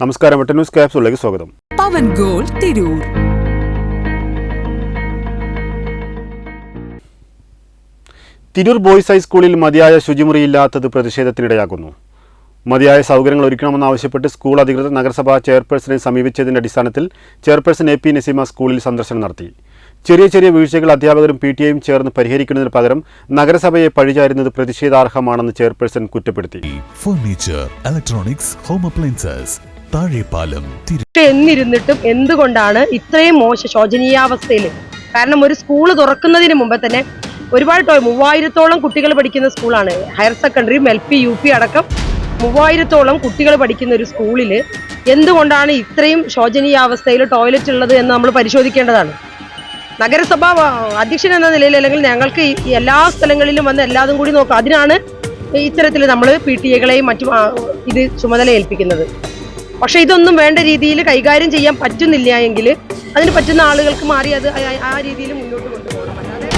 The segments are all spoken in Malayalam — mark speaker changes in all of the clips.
Speaker 1: നമസ്കാരം വെട്ട ന്യൂസ് ക്യാപ്സിലേക്ക് സ്വാഗതം.
Speaker 2: പവൻ ഗോൾ തിരൂർ.
Speaker 1: തിരൂർ ബോയ്സ് ഹൈസ്കൂളിൽ മതിയായ ശുചിമുറിയില്ലാത്തത് പ്രതിഷേധത്തിനിടയാക്കുന്നു. മതിയായ സൗകര്യങ്ങൾ ഒരുക്കണമെന്നാവശ്യപ്പെട്ട് സ്കൂൾ അധികൃതർ നഗരസഭാ ചെയർപേഴ്സണെ സമീപിച്ചതിന്റെ അടിസ്ഥാനത്തിൽ ചെയർപേഴ്സൺ എ പി നസീമ സ്കൂളിൽ സന്ദർശനം നടത്തി. ചെറിയ ചെറിയ വീഴ്ചകൾ അധ്യാപകരും പി ടി എയും ചേർന്ന് പരിഹരിക്കുന്നതിന് പകരം നഗരസഭയെ പഴിചാരുന്നത് പ്രതിഷേധാർഹമാണെന്ന് ചെയർപേഴ്സൺ കുറ്റപ്പെടുത്തി.
Speaker 3: ഫർണിച്ചർ ഇലക്ട്രോണിക്സ് ഹോം അപ്ലയൻസസ്
Speaker 4: എന്നിരുന്നിട്ടും എന്തുകൊണ്ടാണ് ഇത്രയും മോശ ശോചനീയാവസ്ഥയിൽ? കാരണം ഒരു സ്കൂൾ തുറക്കുന്നതിന് മുമ്പ് തന്നെ ഒരുപാട് മൂവായിരത്തോളം കുട്ടികൾ പഠിക്കുന്ന സ്കൂളാണ്. ഹയർ സെക്കൻഡറിയും എൽ പി യു പി അടക്കം മൂവായിരത്തോളം കുട്ടികൾ പഠിക്കുന്ന ഒരു സ്കൂളിൽ എന്തുകൊണ്ടാണ് ഇത്രയും ശോചനീയാവസ്ഥയിൽ ടോയ്ലറ്റ് ഉള്ളത് എന്ന് നമ്മൾ പരിശോധിക്കേണ്ടതാണ്? നഗരസഭ അധ്യക്ഷൻ എന്ന നിലയിൽ അല്ലെങ്കിൽ ഞങ്ങൾക്ക് എല്ലാ സ്ഥലങ്ങളിലും വന്ന് എല്ലാതും കൂടി നോക്കാം. അതിനാണ് ഇത്തരത്തിൽ നമ്മൾ പി ടി എകളെയും മറ്റും ഇത് ചുമതല ഏൽപ്പിക്കുന്നത് പക്ഷെ ഇതൊന്നും വേണ്ട രീതിയിൽ കൈകാര്യം ചെയ്യാൻ പറ്റുന്നില്ല എങ്കിൽ അതിന് പറ്റുന്ന ആളുകൾക്ക് മാറി അത് ആ- രീതിയിൽ മുന്നോട്ട് കൊണ്ടുപോകണം. അല്ലാതെ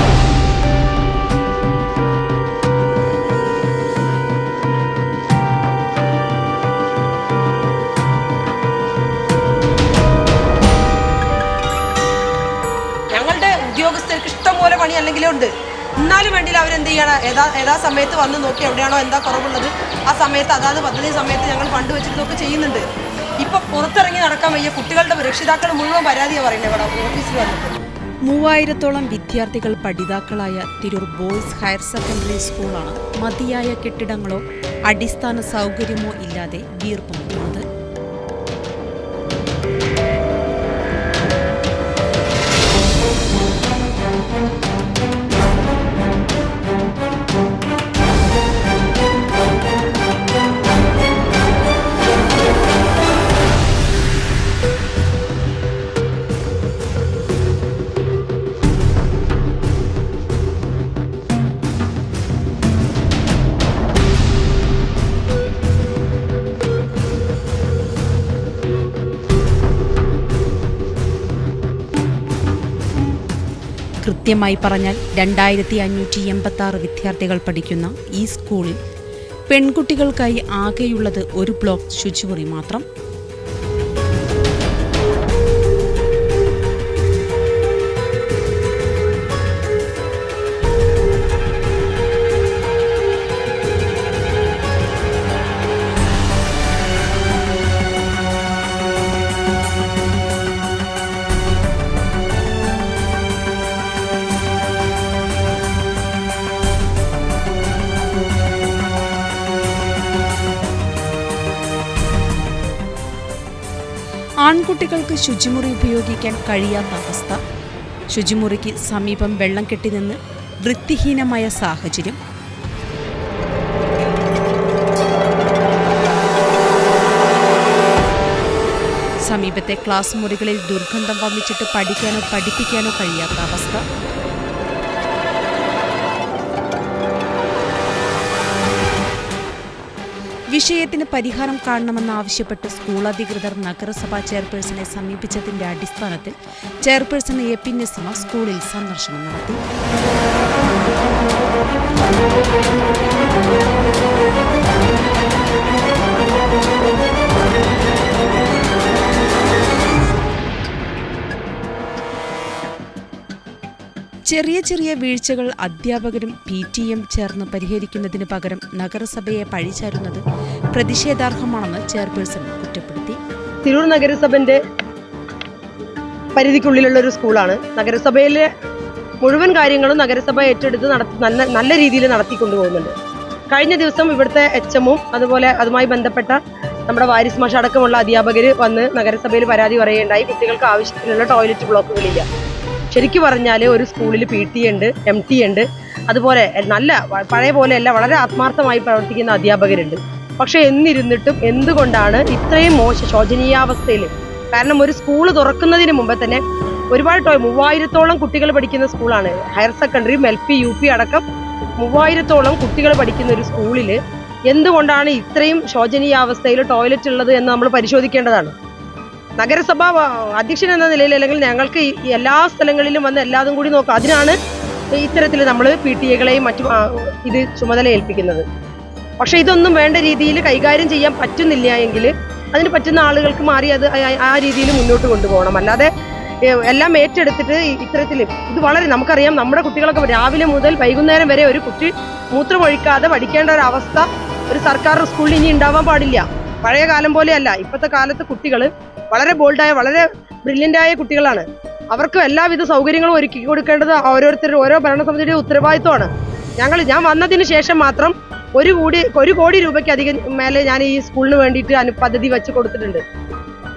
Speaker 5: ഞങ്ങളുടെ ഉദ്യോഗസ്ഥർക്ക് പണി അല്ലെങ്കിലും ഉണ്ട്. എന്നാലും വേണ്ടിയിൽ അവരെന്ത് ചെയ്യണം? ഏതാ ഏതാ സമയത്ത് വന്ന് നോക്കി എവിടെയാണോ എന്താ കുറവുള്ളത്. ആ സമയത്ത് അതാത് പദ്ധതി സമയത്ത് ഞങ്ങൾ ഫണ്ട് വെച്ചിട്ടൊക്കെ ചെയ്യുന്നുണ്ട്. ഇപ്പൊ പുറത്തിറങ്ങി നടക്കാൻ വയ്യ. കുട്ടികളുടെ രക്ഷിതാക്കൾ മുഴുവൻ പരാതിയാണ് പറയുന്നത് ഇവിടെ ഓഫീസിൽ വന്നിട്ട്.
Speaker 6: മൂവായിരത്തോളം വിദ്യാർത്ഥികൾ പഠിതാക്കളായ തിരൂർ ബോയ്സ് ഹയർ സെക്കൻഡറി സ്കൂളാണ് മതിയായ കെട്ടിടങ്ങളോ അടിസ്ഥാന സൗകര്യമോ ഇല്ലാതെ വീർപ്പുമുട്ടുന്നത് കൃത്യമായി പറഞ്ഞാൽ രണ്ടായിരത്തി അഞ്ഞൂറ്റി എൺപത്തി ആറ് വിദ്യാർത്ഥികൾ പഠിക്കുന്ന ഈ സ്കൂളിൽ പെൺകുട്ടികൾക്കായി ആകെയുള്ളത് ഒരു ബ്ലോക്ക് ശുചിമുറി മാത്രം ആൺകുട്ടികൾക്ക് ശുചിമുറി ഉപയോഗിക്കാൻ കഴിയാത്ത അവസ്ഥ. ശുചിമുറിക്ക് സമീപം വെള്ളം കെട്ടിനിന്ന് വൃത്തിഹീനമായ സാഹചര്യം. സമീപത്തെ ക്ലാസ് മുറികളിൽ ദുർഗന്ധം വമിച്ചിട്ട് പഠിക്കാനോ പഠിപ്പിക്കാനോ കഴിയാത്ത അവസ്ഥ. വിഷയത്തിന് പരിഹാരം കാണണമെന്നാവശ്യപ്പെട്ട് സ്കൂൾ അധികൃതർ നഗരസഭാ ചെയർപേഴ്സണെ സമീപിച്ചതിന്റെ അടിസ്ഥാനത്തിൽ ചെയർപേഴ്സൺ എ പി നസിമ സ്കൂളിൽ സന്ദർശനം നടത്തി. ചെറിയ ചെറിയ വീഴ്ചകൾ അധ്യാപകരും പി ടി എം ചേർന്ന് പരിഹരിക്കുന്നതിന് പകരം നഗരസഭയെ പഴിചാരുന്നത് പ്രതിഷേധാർഹമാണെന്ന് ചെയർപേഴ്സൺ കുറ്റപ്പെടുത്തി.
Speaker 4: തിരൂർ നഗരസഭന്റെ പരിധിക്കുള്ളിലുള്ള ഒരു സ്കൂളാണ്. നഗരസഭയിലെ മുഴുവൻ കാര്യങ്ങളും നഗരസഭ ഏറ്റെടുത്ത് നടത്തി നല്ല നല്ല രീതിയിൽ നടത്തിക്കൊണ്ടുപോകുന്നുണ്ട്. കഴിഞ്ഞ ദിവസം ഇവിടുത്തെ എച്ച് എമ്മും അതുപോലെ അതുമായി ബന്ധപ്പെട്ട നമ്മുടെ വാരിസ് മാഷ അടക്കമുള്ള അധ്യാപകർ വന്ന് നഗരസഭയിൽ പരാതി പറയുകയുണ്ടായി. കുട്ടികൾക്ക് ആവശ്യത്തിനുള്ള ടോയ്ലറ്റ് ബ്ലോക്കുകളില്ല. ശരിക്കും പറഞ്ഞാൽ ഒരു സ്കൂളിൽ പി ടി ഉണ്ട് എം ടി ഉണ്ട്. അതുപോലെ നല്ല പഴയ പോലെയല്ല വളരെ ആത്മാർത്ഥമായി പ്രവർത്തിക്കുന്ന അധ്യാപകരുണ്ട്. പക്ഷെ എന്നിരുന്നിട്ടും എന്തുകൊണ്ടാണ് ഇത്രയും മോശ ശോചനീയാവസ്ഥയിൽ കാരണം ഒരു സ്കൂൾ തുറക്കുന്നതിന് മുമ്പ് തന്നെ ഒരുപാട് മൂവായിരത്തോളം കുട്ടികൾ പഠിക്കുന്ന സ്കൂളാണ്. ഹയർ സെക്കൻഡറിയും എൽ പി യു പി അടക്കം മൂവായിരത്തോളം കുട്ടികൾ പഠിക്കുന്ന ഒരു സ്കൂളിൽ എന്തുകൊണ്ടാണ് ഇത്രയും ശോചനീയാവസ്ഥയിൽ ടോയ്ലറ്റ് ഉള്ളത് എന്ന് നമ്മൾ പരിശോധിക്കേണ്ടതാണ്? നഗരസഭ അധ്യക്ഷൻ എന്ന നിലയിൽ അല്ലെങ്കിൽ ഞങ്ങൾക്ക് എല്ലാ സ്ഥലങ്ങളിലും വന്ന് എല്ലാതും കൂടി നോക്കാം അതിനാണ് ഇത്തരത്തിൽ നമ്മൾ പി ടി എകളെയും മറ്റും ഇത് ചുമതല ഏൽപ്പിക്കുന്നത്. പക്ഷെ ഇതൊന്നും വേണ്ട രീതിയിൽ കൈകാര്യം ചെയ്യാൻ പറ്റുന്നില്ല എങ്കിൽ അതിന് പറ്റുന്ന ആളുകൾക്ക് മാറി അത് ആ- രീതിയിൽ മുന്നോട്ട് കൊണ്ടുപോകണം. അല്ലാതെ എല്ലാം ഏറ്റെടുത്തിട്ട് ഇത്തരത്തിൽ ഇത് വളരെ നമുക്കറിയാം നമ്മുടെ കുട്ടികളൊക്കെ രാവിലെ മുതൽ വൈകുന്നേരം വരെ ഒരു കുട്ടി മൂത്രമൊഴിക്കാതെ പഠിക്കേണ്ട ഒരു അവസ്ഥ ഒരു സർക്കാർ സ്കൂളിൽ ഇനി ഉണ്ടാവാൻ പാടില്ല. പഴയ കാലം പോലെയല്ല. ഇപ്പോഴത്തെ കാലത്ത് കുട്ടികൾ വളരെ ബോൾഡായ വളരെ ബ്രില്യന്റ് ആയ കുട്ടികളാണ്. അവർക്ക് എല്ലാവിധ സൗകര്യങ്ങളും ഒരുക്കി കൊടുക്കേണ്ടത് ഓരോരുത്തരുടെ ഓരോ ഭരണസമിതിയുടെ ഉത്തരവാദിത്വമാണ്. ഞങ്ങൾ ഞാൻ വന്നതിന് ശേഷം മാത്രം ഒരു കോടി ഒരു കോടി രൂപയ്ക്ക് അധികം മേലെ ഞാൻ ഈ സ്കൂളിന് വേണ്ടിയിട്ട് അനു പദ്ധതി വെച്ച് കൊടുത്തിട്ടുണ്ട്.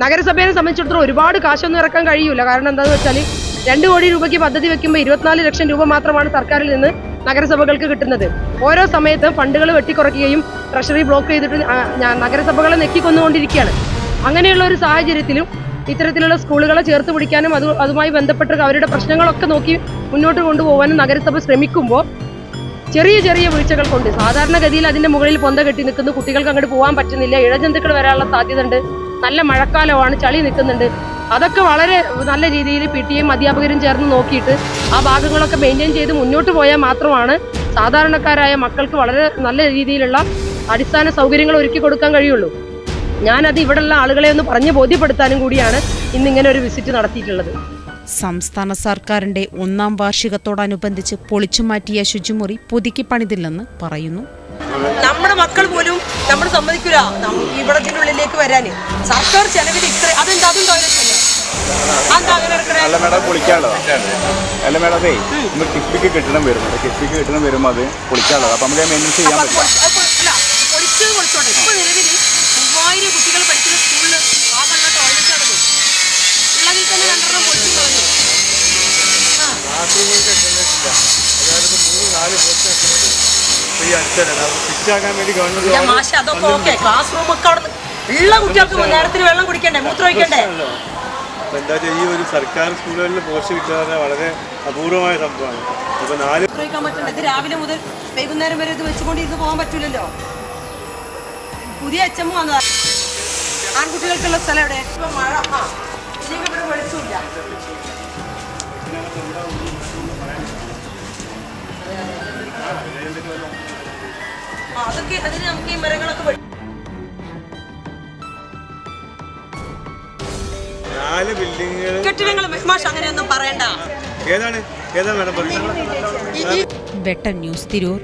Speaker 4: നഗരസഭയെ സംബന്ധിച്ചിടത്തോളം ഒരുപാട് കാശൊന്നും ഇറക്കാൻ കഴിയൂല. കാരണം എന്താണെന്ന് വെച്ചാൽ രണ്ട് കോടി രൂപയ്ക്ക് പദ്ധതി വെക്കുമ്പോൾ ഇരുപത്തിനാല് ലക്ഷം രൂപ മാത്രമാണ് സർക്കാരിൽ നിന്ന് നഗരസഭകൾക്ക് കിട്ടുന്നത്. ഓരോ സമയത്തും ഫണ്ടുകൾ വെട്ടിക്കുറയ്ക്കുകയും ട്രഷറി ബ്ലോക്ക് ചെയ്തിട്ട് നഗരസഭകളെ നെക്കിക്കൊന്നുകൊണ്ടിരിക്കുകയാണ് അങ്ങനെയുള്ള ഒരു സാഹചര്യത്തിലും ഇത്തരത്തിലുള്ള സ്കൂളുകളെ ചേർത്ത് പിടിക്കാനും അത് അതുമായി ബന്ധപ്പെട്ട് അവരുടെ പ്രശ്നങ്ങളൊക്കെ നോക്കി മുന്നോട്ട് കൊണ്ടുപോകാനും നഗരസഭ ശ്രമിക്കുമ്പോൾ ചെറിയ ചെറിയ വീഴ്ചകൾ കൊണ്ട് സാധാരണഗതിയിൽ അതിന്റെ മുകളിൽ പൊന്ത കെട്ടി നിൽക്കുന്ന കുട്ടികൾക്ക് അങ്ങോട്ട് പോകാൻ പറ്റുന്നില്ല. ഇഴജന്തുക്കൾ വരാനുള്ള സാധ്യത ഉണ്ട് നല്ല മഴക്കാലമാണ് ചളി നിൽക്കുന്നുണ്ട്. അതൊക്കെ വളരെ നല്ല രീതിയിൽ പി ടി എം അധ്യാപകരും ചേർന്ന് നോക്കിയിട്ട് ആ ഭാഗങ്ങളൊക്കെ മെയിന്റെയിൻ ചെയ്ത് മുന്നോട്ട് പോയാൽ മാത്രമാണ് സാധാരണക്കാരായ മക്കൾക്ക് വളരെ നല്ല രീതിയിലുള്ള അടിസ്ഥാന സൗകര്യങ്ങൾ ഒരുക്കി കൊടുക്കാൻ കഴിയുള്ളൂ. ഞാനത് ഇവിടെയുള്ള ആളുകളെ ഒന്ന് പറഞ്ഞു ബോധ്യപ്പെടുത്താനും കൂടിയാണ് ഇന്നിങ്ങനെ ഒരു വിസിറ്റ് നടത്തിയിട്ടുള്ളത്.
Speaker 6: സംസ്ഥാന സർക്കാരിന്റെ ഒന്നാം വാർഷികത്തോടനുബന്ധിച്ച് പൊളിച്ചുമാറ്റിയ ശുചിമുറി പുതുക്കി പണിതില്ലെന്ന് പറയുന്നു.
Speaker 5: നമ്മുടെ മക്കൾ പോലും നമ്മൾ സമ്മതിക്കൂല. ഇവിടത്തിന്റെ ഉള്ളിലേക്ക് വരാന്. സർക്കാർ ചെലവിൽ ഇത്ര അതെന്താ അതും ടോയ്ലറ്റ് അല്ലേ
Speaker 7: അല്ല മേഡം പൊളിക്കാനുള്ളതാണ് അല്ല മേഡം അതേ നമ്മൾ കിഫ്ബിക്ക് കെട്ടിടം വരുന്നുണ്ട് കിഫ്ബിക്ക് കെട്ടിടം വരുമ്പോൾ അത് പൊളിക്കാനുള്ളത്. അപ്പം നമുക്ക് മെയിന്റെയിൻ ചെയ്യാൻ
Speaker 5: അപ്പൊ അത്
Speaker 7: പറ്റില്ല
Speaker 5: പൊളി- അത് പൊളി- അല്ല, പൊളിച്ചത് പൊളിച്ചോട്ടെ ഇപ്പൊ നിലവിൽ മൂവായിരം കുട്ടികൾ പഠിക്കുന്ന സ്കൂളിൽ ആകെയുള്ള ടോയ്ലറ്റ് ആണത് ഉള്ളതിൽ തന്നെ രണ്ടെണ്ണം പൊളിച്ചു കളഞ്ഞു ഇല്ല, മാഷെ അതൊക്കെ ഓക്കെ ക്ലാസ് റൂം ഒക്കെ അവിടെ ഉള്ള കുട്ടികൾക്ക് നേരത്തിന് വെള്ളം കുടിക്കണ്ടേ? മൂത്രം ഒഴിക്കണ്ടേ?
Speaker 8: അപ്പോൾ എന്താ വെച്ചാൽ ഈ ഒരു സർക്കാർ സ്കൂളുകളിൽ പോസ്റ്റ് കിട്ടാതെ വളരെ അപൂർവമായ സംഭവമാണ്. അപ്പോൾ നാല്
Speaker 5: ഇത് രാവിലെ മുതൽ വൈകുന്നേരം വരെ ഇത് വെച്ചുകൊണ്ടിരുന്ന് പോകാൻ പറ്റൂലല്ലോ. പുതിയ അച്ഛമ്മ വന്നതാ. ആൺകുട്ടികൾക്കുള്ള സ്ഥലം എവിടെ? ഇപ്പൊ മഴ. ആ ഇവിടെ വെളിച്ചമില്ല. അതൊക്കെ അതിന് നമുക്ക് ഈ മരങ്ങളൊക്കെ
Speaker 8: നാല് ബിൽഡിങ്ങുകൾ
Speaker 5: കെട്ടിടങ്ങൾ മാഷ് അങ്ങനെയൊന്നും പറയണ്ട.
Speaker 8: ഏതാണ്? ഏതാണ് മാഡം
Speaker 6: വെട്ടം ന്യൂസ് തിരൂർ.